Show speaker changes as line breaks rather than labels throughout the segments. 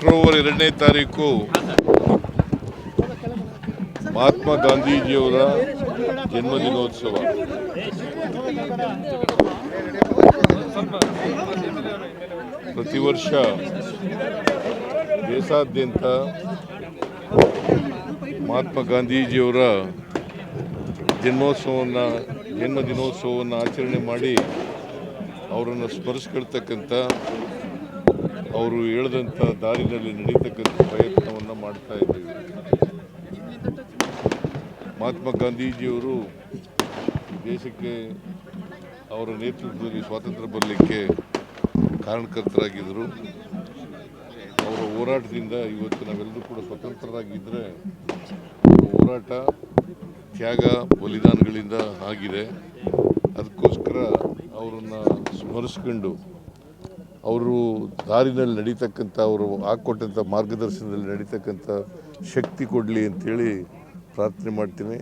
October ಎರಡನೇ ತಾರೀಕು ಮಹಾತ್ಮ ಗಾಂಧೀಜಿಯವರ ಜನ್ಮದಿನೋತ್ಸವ. ಪ್ರತಿ ವರ್ಷ ದೇಶಾದ್ಯಂತ ಮಹಾತ್ಮ ಗಾಂಧೀಜಿಯವರ ಜನ್ಮೋತ್ಸವವನ್ನು, ಜನ್ಮದಿನೋತ್ಸವವನ್ನು ಆಚರಣೆ ಮಾಡಿ ಅವರನ್ನು ಸ್ಮರಿಸ್ಕೊಳ್ತಕ್ಕಂಥ ಅವರು ಹೇಳಿದಂಥ ದಾರಿನಲ್ಲಿ ನಡೀತಕ್ಕಂಥ ಪ್ರಯತ್ನವನ್ನು ಮಾಡ್ತಾ ಇದ್ದೀವಿ. ಮಹಾತ್ಮ ಗಾಂಧೀಜಿಯವರು ದೇಶಕ್ಕೆ ಅವರ ನೇತೃತ್ವದಲ್ಲಿ ಸ್ವಾತಂತ್ರ್ಯ ಬರಲಿಕ್ಕೆ ಕಾರಣಕರ್ತರಾಗಿದ್ದರು. ಅವರ ಹೋರಾಟದಿಂದ ಇವತ್ತು ನಾವೆಲ್ಲರೂ ಕೂಡ ಸ್ವತಂತ್ರರಾಗಿದ್ದರೆ ಹೋರಾಟ, ತ್ಯಾಗ, ಬಲಿದಾನಗಳಿಂದ ಆಗಿದೆ. ಅದಕ್ಕೋಸ್ಕರ ಅವರನ್ನು ಸ್ಮರಿಸ್ಕೊಂಡು ಅವರು ದಾರಿನಲ್ಲಿ ನಡೀತಕ್ಕಂಥ, ಅವರು ಹಾಕ್ಕೊಟ್ಟಂಥ ಮಾರ್ಗದರ್ಶನದಲ್ಲಿ ನಡೀತಕ್ಕಂಥ ಶಕ್ತಿ ಕೊಡಲಿ ಅಂತೇಳಿ ಪ್ರಾರ್ಥನೆ ಮಾಡ್ತೀನಿ.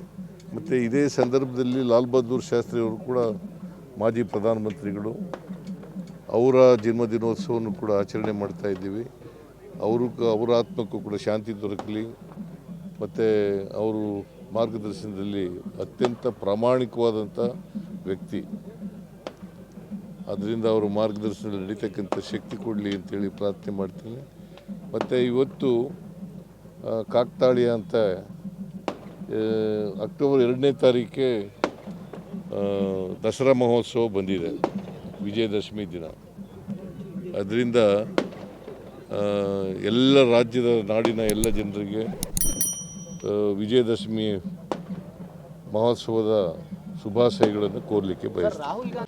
ಮತ್ತು ಇದೇ ಸಂದರ್ಭದಲ್ಲಿ ಲಾಲ್ ಬಹದ್ದೂರ್ ಶಾಸ್ತ್ರಿ ಅವರು ಕೂಡ ಮಾಜಿ ಪ್ರಧಾನಮಂತ್ರಿಗಳು. ಅವರ ಜನ್ಮದಿನೋತ್ಸವವನ್ನು ಕೂಡ ಆಚರಣೆ ಮಾಡ್ತಾ ಇದ್ದೀವಿ. ಅವರು ಅವರ ಆತ್ಮಕ್ಕೂ ಕೂಡ ಶಾಂತಿ ದೊರಕಲಿ. ಮತ್ತು ಅವರು ಮಾರ್ಗದರ್ಶನದಲ್ಲಿ ಅತ್ಯಂತ ಪ್ರಾಮಾಣಿಕವಾದಂಥ ವ್ಯಕ್ತಿ. ಅದರಿಂದ ಅವರು ಮಾರ್ಗದರ್ಶನದಲ್ಲಿ ನಡೀತಕ್ಕಂಥ ಶಕ್ತಿ ಕೊಡಲಿ ಅಂತೇಳಿ ಪ್ರಾರ್ಥನೆ ಮಾಡ್ತೀನಿ. ಮತ್ತು ಇವತ್ತು ಕಾಕ್ತಾಳಿ ಅಂತ ಅಕ್ಟೋಬರ್ ಎರಡನೇ ತಾರೀಕೆ ದಸರಾ ಮಹೋತ್ಸವ ಬಂದಿದೆ, ವಿಜಯದಶಮಿ ದಿನ. ಅದರಿಂದ ಎಲ್ಲ ರಾಜ್ಯದ ನಾಡಿನ ಎಲ್ಲ ಜನರಿಗೆ ವಿಜಯದಶಮಿ ಮಹೋತ್ಸವದ ಶುಭಾಶಯಗಳನ್ನು ಕೋರಲಿಕ್ಕೆ ಬಯಸ್ತೀನಿ.